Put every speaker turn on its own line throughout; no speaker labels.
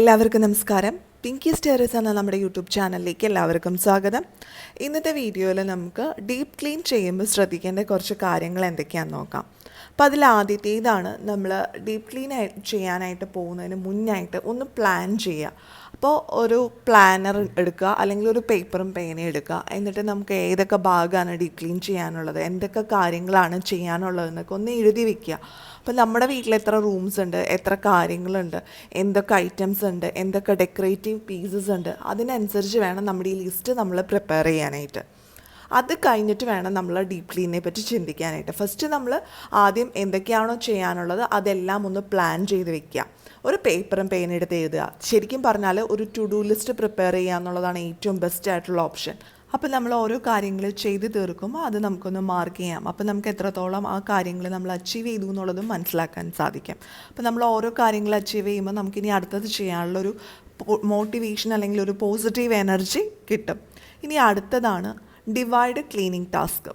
എല്ലാവർക്കും നമസ്കാരം. പിങ്കി സ്റ്റേറസ് എന്ന നമ്മുടെ യൂട്യൂബ് ചാനലിലേക്ക് എല്ലാവർക്കും സ്വാഗതം. ഇന്നത്തെ വീഡിയോയിൽ നമുക്ക് ഡീപ്പ് ക്ലീൻ ചെയ്യുമ്പോൾ ശ്രദ്ധിക്കേണ്ട കുറച്ച് കാര്യങ്ങൾ എന്തൊക്കെയാണെന്ന് നോക്കാം. അപ്പോൾ അതിൽ ആദ്യത്തേതാണ് നമ്മൾ ഡീപ്പ് ക്ലീൻ ചെയ്യാനായിട്ട് പോകുന്നതിന് മുന്നായിട്ട് ഒന്ന് പ്ലാൻ ചെയ്യുക. അപ്പോൾ ഒരു പ്ലാനർ എടുക്കുക അല്ലെങ്കിൽ ഒരു പേപ്പറും പേനയും എടുക്കുക. എന്നിട്ട് നമുക്ക് ഏതൊക്കെ ഭാഗമാണ് ഡീപ്പ് ക്ലീൻ ചെയ്യാനുള്ളത് എന്തൊക്കെ കാര്യങ്ങളാണ് ചെയ്യാനുള്ളതെന്നൊക്കെ ഒന്ന് എഴുതി വെക്കുക. അപ്പോൾ നമ്മുടെ വീട്ടിൽ എത്ര റൂംസ് ഉണ്ട് എത്ര കാര്യങ്ങളുണ്ട് എന്തൊക്കെ ഐറ്റംസ് ഉണ്ട് എന്തൊക്കെ ഡെക്കറേറ്റീവ് പീസസ് ഉണ്ട് അതിനനുസരിച്ച് വേണം നമ്മുടെ ഈ ലിസ്റ്റ് നമ്മൾ പ്രിപ്പയർ ചെയ്യാനായിട്ട്. അത് കഴിഞ്ഞിട്ട് വേണം നമ്മൾ ഡീപ് ക്ലീനെ പറ്റി ചിന്തിക്കാനായിട്ട്. ഫസ്റ്റ് നമ്മൾ ആദ്യം എന്തൊക്കെയാണോ ചെയ്യാനുള്ളത് അതെല്ലാം ഒന്ന് പ്ലാൻ ചെയ്ത് വെക്കുക ഒരു പേപ്പറും പേനെടുത്ത് എഴുതുക ശരിക്കും പറഞ്ഞാൽ ഒരു ടു ഡു ലിസ്റ്റ് പ്രിപ്പയർ ചെയ്യുക എന്നുള്ളതാണ് ഏറ്റവും ബെസ്റ്റ് ആയിട്ടുള്ള ഓപ്ഷൻ അപ്പോൾ നമ്മൾ ഓരോ കാര്യങ്ങൾ ചെയ്ത് തീർക്കുമ്പോൾ അത് നമുക്കൊന്ന് മാർക്ക് ചെയ്യാം. അപ്പോൾ നമുക്ക് എത്രത്തോളം ആ കാര്യങ്ങൾ നമ്മൾ അച്ചീവ് ചെയ്തു എന്നുള്ളതും മനസ്സിലാക്കാൻ സാധിക്കും. അപ്പോൾ നമ്മൾ ഓരോ കാര്യങ്ങൾ അച്ചീവ് ചെയ്യുമ്പോൾ നമുക്കിനി അടുത്തത് ചെയ്യാനുള്ളൊരു മോട്ടിവേഷൻ അല്ലെങ്കിൽ ഒരു പോസിറ്റീവ് എനർജി കിട്ടും. ഇനി അടുത്തതാണ് ഡിവൈഡ് ക്ലീനിങ് ടാസ്ക്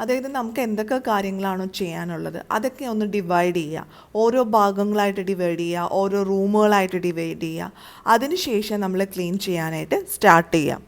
അതായത് നമുക്ക് എന്തൊക്കെ കാര്യങ്ങളാണോ ചെയ്യാനുള്ളത് അതൊക്കെ ഒന്ന് ഡിവൈഡ് ചെയ്യുക. ഓരോ ഭാഗങ്ങളായിട്ട് ഡിവൈഡ് ചെയ്യുക ഓരോ റൂമുകളായിട്ട് ഡിവൈഡ് ചെയ്യുക. അതിനുശേഷം നമ്മൾ ക്ലീൻ ചെയ്യാനായിട്ട് സ്റ്റാർട്ട് ചെയ്യാം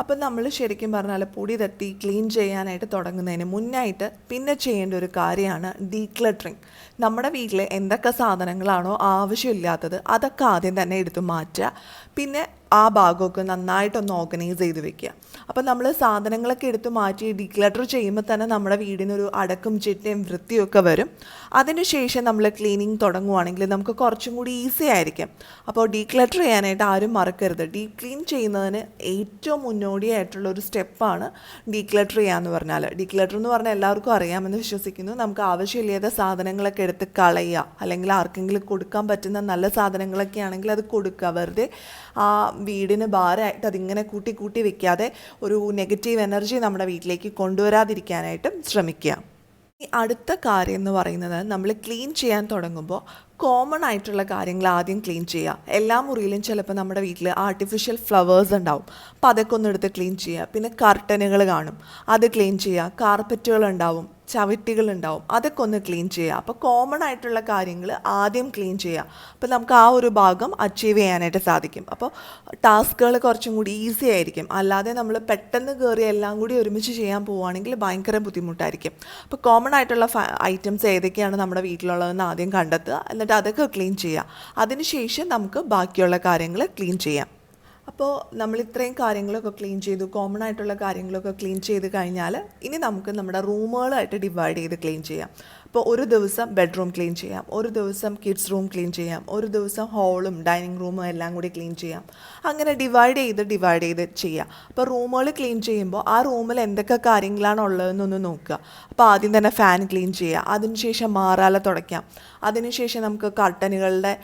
അപ്പം നമ്മൾ ശരിക്കും പറഞ്ഞാൽ പൊടി തട്ടി ക്ലീൻ ചെയ്യാനായിട്ട് തുടങ്ങുന്നതിന് മുന്നായിട്ട് പിന്നെ ചെയ്യേണ്ട ഒരു കാര്യമാണ് ഡീക്ലട്ടറിങ് നമ്മുടെ വീട്ടിൽ എന്തൊക്കെ സാധനങ്ങളാണോ ആവശ്യമില്ലാത്തത് അതൊക്കെ ആദ്യം തന്നെ എടുത്ത് മാറ്റുക. പിന്നെ ആ ഭാഗമൊക്കെ നന്നായിട്ടൊന്ന് ഓർഗനൈസ് ചെയ്ത് വെക്കുക. അപ്പം നമ്മൾ സാധനങ്ങളൊക്കെ എടുത്ത് മാറ്റി ഡീക്ലട്ടർ ചെയ്യുമ്പോൾ തന്നെ നമ്മുടെ വീടിനൊരു അടക്കും ചിട്ടയും വൃത്തിയൊക്കെ വരും. അതിനുശേഷം നമ്മൾ ക്ലീനിങ് തുടങ്ങുവാണെങ്കിൽ നമുക്ക് കുറച്ചും കൂടി ഈസി ആയിരിക്കും. അപ്പോൾ ഡീക്ലട്ടർ ചെയ്യാനായിട്ട് ആരും മറക്കരുത്. ഡീപ് ക്ലീൻ ചെയ്യുന്നതിന് ഏറ്റവും മുന്നോടിയായിട്ടുള്ള ഒരു സ്റ്റെപ്പാണ് ഡീക്ലട്ടർ ചെയ്യാന്ന് പറഞ്ഞാൽ ഡീക്ലട്ടർ എന്ന് പറഞ്ഞാൽ എല്ലാവർക്കും അറിയാമെന്ന് വിശ്വസിക്കുന്നു. നമുക്ക് ആവശ്യമില്ലാത്ത സാധനങ്ങളൊക്കെ എടുത്ത് കളയുക. അല്ലെങ്കിൽ ആർക്കെങ്കിലും കൊടുക്കാൻ പറ്റുന്ന നല്ല സാധനങ്ങളൊക്കെ ആണെങ്കിൽ അത് കൊടുക്കുക. വെറുതെ ആ വീടിന് ഭാരമായിട്ട് അതിങ്ങനെ കൂട്ടി കൂട്ടി വെക്കാതെ ഒരു നെഗറ്റീവ് എനർജി നമ്മുടെ വീട്ടിലേക്ക് കൊണ്ടുവരാതിരിക്കാനായിട്ടും ശ്രമിക്കുക. അടുത്ത കാര്യം എന്ന് പറയുന്നത് നമ്മൾ ക്ലീൻ ചെയ്യാൻ തുടങ്ങുമ്പോൾ കോമൺ ആയിട്ടുള്ള കാര്യങ്ങൾ ആദ്യം ക്ലീൻ ചെയ്യുക. എല്ലാ മുറിയിലും ചിലപ്പോൾ നമ്മുടെ വീട്ടിൽ ആർട്ടിഫിഷ്യൽ ഫ്ലവേഴ്സ് ഉണ്ടാവും. അപ്പോൾ അതൊക്കെ ഒന്ന് എടുത്ത് ക്ലീൻ ചെയ്യുക. പിന്നെ കർട്ടനുകൾ കാണും. അത് ക്ലീൻ ചെയ്യുക. കാർപ്പറ്റുകൾ ഉണ്ടാവും. ചവിട്ടികൾ ഉണ്ടാവും അതൊക്കെ ഒന്ന് ക്ലീൻ ചെയ്യുക. അപ്പോൾ കോമൺ ആയിട്ടുള്ള കാര്യങ്ങൾ ആദ്യം ക്ലീൻ ചെയ്യുക. അപ്പോൾ നമുക്ക് ആ ഒരു ഭാഗം അച്ചീവ് ചെയ്യാനായിട്ട് സാധിക്കും. അപ്പോൾ ടാസ്കുകൾ കുറച്ചും കൂടി ഈസി ആയിരിക്കും. അല്ലാതെ നമ്മൾ പെട്ടെന്ന് കയറി എല്ലാം കൂടി ഒരുമിച്ച് ചെയ്യാൻ പോവുകയാണെങ്കിൽ ഭയങ്കര ബുദ്ധിമുട്ടായിരിക്കും. അപ്പോൾ കോമൺ ആയിട്ടുള്ള ഐറ്റംസ് ഏതൊക്കെയാണ് നമ്മുടെ വീട്ടിലുള്ളതെന്ന് ആദ്യം കണ്ടെത്തുക. എന്നിട്ട് അതൊക്കെ ക്ലീൻ ചെയ്യുക. അതിനുശേഷം നമുക്ക് ബാക്കിയുള്ള കാര്യങ്ങൾ ക്ലീൻ ചെയ്യാം. അപ്പോൾ നമ്മൾ ഇത്രയും കാര്യങ്ങളൊക്കെ ക്ലീൻ ചെയ്തു കോമൺ ആയിട്ടുള്ള കാര്യങ്ങളൊക്കെ ക്ലീൻ ചെയ്ത് കഴിഞ്ഞാൽ ഇനി നമുക്ക് നമ്മുടെ റൂമുകളായിട്ട് ഡിവൈഡ് ചെയ്ത് ക്ലീൻ ചെയ്യാം. അപ്പോൾ ഒരു ദിവസം ബെഡ്റൂം ക്ലീൻ ചെയ്യാം ഒരു ദിവസം കിഡ്സ് റൂം ക്ലീൻ ചെയ്യാം ഒരു ദിവസം ഹോളും ഡൈനിങ് റൂമും എല്ലാം കൂടി ക്ലീൻ ചെയ്യാം. അങ്ങനെ ഡിവൈഡ് ചെയ്ത് ഡിവൈഡ് ചെയ്ത് ചെയ്യാം. അപ്പോൾ റൂമുകൾ ക്ലീൻ ചെയ്യുമ്പോൾ ആ റൂമിൽ എന്തൊക്കെ കാര്യങ്ങളാണ് ഉള്ളതെന്നൊന്ന് നോക്കുക. അപ്പോൾ ആദ്യം തന്നെ ഫാൻ ക്ലീൻ ചെയ്യുക അതിനുശേഷം മാറാല തുടയ്ക്കാം. അതിനുശേഷം നമുക്ക് കർട്ടനുകളുടെ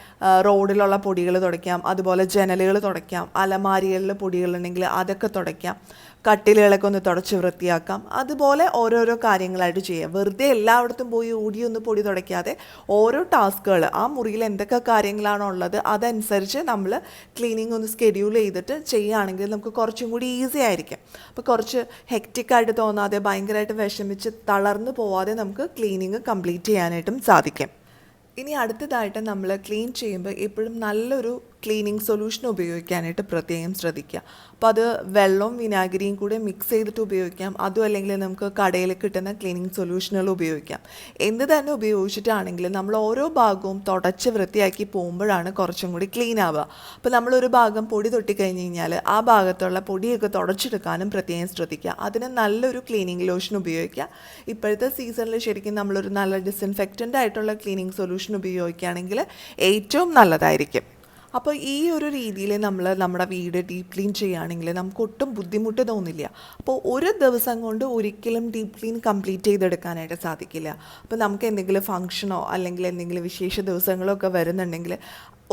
റോഡിലുള്ള പൊടികൾ തുടയ്ക്കാം അതുപോലെ ജനലുകൾ തുടയ്ക്കാം അലമാരികളിൽ പൊടികളുണ്ടെങ്കിൽ അതൊക്കെ തുടയ്ക്കാം. കട്ടിലുകളൊക്കെ ഒന്ന് തുടച്ച് വൃത്തിയാക്കാം. അതുപോലെ ഓരോരോ കാര്യങ്ങളായിട്ട് ചെയ്യാം. വെറുതെ എല്ലായിടത്തും പോയി ഓടിയൊന്ന് പൊടി തുടയ്ക്കാതെ ഓരോ ടാസ്കുകൾ ആ മുറിയിൽ എന്തൊക്കെ കാര്യങ്ങളാണോ ഉള്ളത് അതനുസരിച്ച് നമ്മൾ ക്ലീനിങ് ഒന്ന് സ്കെഡ്യൂൾ ചെയ്തിട്ട് ചെയ്യുകയാണെങ്കിൽ നമുക്ക് കുറച്ചും കൂടി ഈസി ആയിരിക്കും. അപ്പോൾ കുറച്ച് ഹെക്റ്റിക്കായിട്ട് തോന്നാതെ ഭയങ്കരമായിട്ട് വിഷമിച്ച് തളർന്നു പോവാതെ നമുക്ക് ക്ലീനിങ് കംപ്ലീറ്റ് ചെയ്യാനായിട്ടും സാധിക്കും. ഇനി അടുത്തതായിട്ട് നമ്മൾ ക്ലീൻ ചെയ്യുമ്പോൾ എപ്പോഴും നല്ലൊരു ക്ലീനിങ് സൊല്യൂഷൻ ഉപയോഗിക്കാനായിട്ട് പ്രത്യേകം ശ്രദ്ധിക്കുക. അപ്പോൾ അത് വെള്ളവും വിനാഗിരിയും കൂടെ മിക്സ് ചെയ്തിട്ട് ഉപയോഗിക്കാം. അതും അല്ലെങ്കിൽ നമുക്ക് കടയിൽ കിട്ടുന്ന ക്ലീനിങ് സൊല്യൂഷനുകൾ ഉപയോഗിക്കാം. എന്ത് തന്നെ ഉപയോഗിച്ചിട്ടാണെങ്കിലും നമ്മൾ ഓരോ ഭാഗവും തുടച്ച് വൃത്തിയാക്കി പോകുമ്പോഴാണ് കുറച്ചും കൂടി ക്ലീൻ ആവുക. അപ്പോൾ നമ്മളൊരു ഭാഗം പൊടി തൊട്ടി കഴിഞ്ഞ് കഴിഞ്ഞാൽ ആ ഭാഗത്തുള്ള പൊടിയൊക്കെ തുടച്ചെടുക്കാനും പ്രത്യേകം ശ്രദ്ധിക്കുക. അതിന് നല്ലൊരു ക്ലീനിങ് ലോഷൻ ഉപയോഗിക്കുക. ഇപ്പോഴത്തെ സീസണിൽ ശരിക്കും നമ്മളൊരു നല്ല ഡിസിൻഫെക്റ്റന്റ് ആയിട്ടുള്ള ക്ലീനിങ് സൊല്യൂഷൻ ഉപയോഗിക്കുകയാണെങ്കിൽ ഏറ്റവും നല്ലതായിരിക്കും. അപ്പോൾ ഈ ഒരു രീതിയിൽ നമ്മൾ നമ്മുടെ വീട് ഡീപ് ക്ലീൻ ചെയ്യുകയാണെങ്കിൽ നമുക്ക് ഒട്ടും ബുദ്ധിമുട്ട് തോന്നില്ല. അപ്പോൾ ഒരു ദിവസം കൊണ്ട് ഒരിക്കലും ഡീപ് ക്ലീൻ കംപ്ലീറ്റ് ചെയ്തെടുക്കാനായിട്ട് സാധിക്കില്ല. അപ്പോൾ നമുക്ക് എന്തെങ്കിലും ഫംഗ്ഷനോ അല്ലെങ്കിൽ എന്തെങ്കിലും വിശേഷ ദിവസങ്ങളോ ഒക്കെ വരുന്നുണ്ടെങ്കിൽ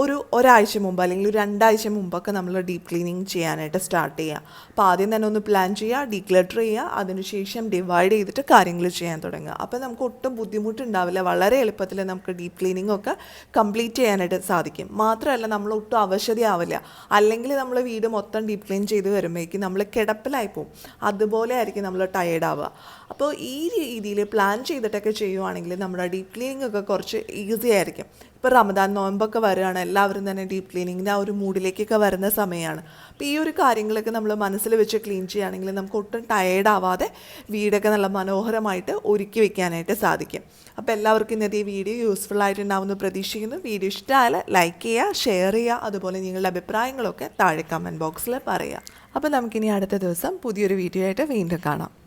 ഒരു ഒരാഴ്ച മുമ്പ് അല്ലെങ്കിൽ ഒരു രണ്ടാഴ്ച മുമ്പൊക്കെ നമ്മൾ ഡീപ്പ് ക്ലീനിങ് ചെയ്യാനായിട്ട് സ്റ്റാർട്ട് ചെയ്യുക. അപ്പോൾ ആദ്യം തന്നെ ഒന്ന് പ്ലാൻ ചെയ്യുക ഡീക്ലട്ടർ ചെയ്യുക അതിനുശേഷം ഡിവൈഡ് ചെയ്തിട്ട് കാര്യങ്ങൾ ചെയ്യാൻ തുടങ്ങുക. അപ്പോൾ നമുക്ക് ഒട്ടും ബുദ്ധിമുട്ടുണ്ടാവില്ല. വളരെ എളുപ്പത്തിൽ നമുക്ക് ഡീപ്പ് ക്ലീനിങ് ഒക്കെ കംപ്ലീറ്റ് ചെയ്യാനായിട്ട് സാധിക്കും. മാത്രമല്ല നമ്മൾ ഒട്ടും അവശതയാവില്ല. അല്ലെങ്കിൽ നമ്മൾ വീട് മൊത്തം ഡീപ്പ് ക്ലീൻ ചെയ്ത് വരുമ്പോഴേക്കും നമ്മൾ കിടപ്പിലായി പോകും അതുപോലെ ആയിരിക്കും നമ്മൾ ടയേർഡ് ആവുക. അപ്പോൾ ഈ രീതിയിൽ പ്ലാൻ ചെയ്തിട്ടൊക്കെ ചെയ്യുവാണെങ്കിൽ നമ്മുടെ ഡീപ്പ് ക്ലീനിങ് ഒക്കെ കുറച്ച് ഈസി ആയിരിക്കും. ഇപ്പോൾ റമദാൻ നോയമ്പൊക്കെ വരികയാണ് എല്ലാവരും തന്നെ ഡീപ്പ് ക്ലീനിങ്ങിന്റെ ആ ഒരു മൂഡിലേക്കൊക്കെ വരുന്ന സമയമാണ് അപ്പോൾ ഈ ഒരു കാര്യങ്ങളൊക്കെ നമ്മൾ മനസ്സിൽ വെച്ച് ക്ലീൻ ചെയ്യുകയാണെങ്കിൽ നമുക്ക് ഒട്ടും ടയേർഡാവാതെ വീടൊക്കെ നല്ല മനോഹരമായിട്ട് ഒരുക്കി വെക്കാനായിട്ട് സാധിക്കും. അപ്പോൾ എല്ലാവർക്കും ഇന്നത്തെ ഈ വീഡിയോ യൂസ്ഫുൾ ആയിട്ടുണ്ടാവുമെന്ന് പ്രതീക്ഷിക്കുന്നു. വീഡിയോ ഇഷ്ടമായാൽ ലൈക്ക് ചെയ്യുക ഷെയർ ചെയ്യുക അതുപോലെ നിങ്ങളുടെ അഭിപ്രായങ്ങളൊക്കെ താഴെ കമന്റ് ബോക്സിൽ പറയുക. അപ്പോൾ നമുക്കിനി അടുത്ത ദിവസം പുതിയൊരു വീഡിയോ ആയിട്ട് വീണ്ടും കാണാം.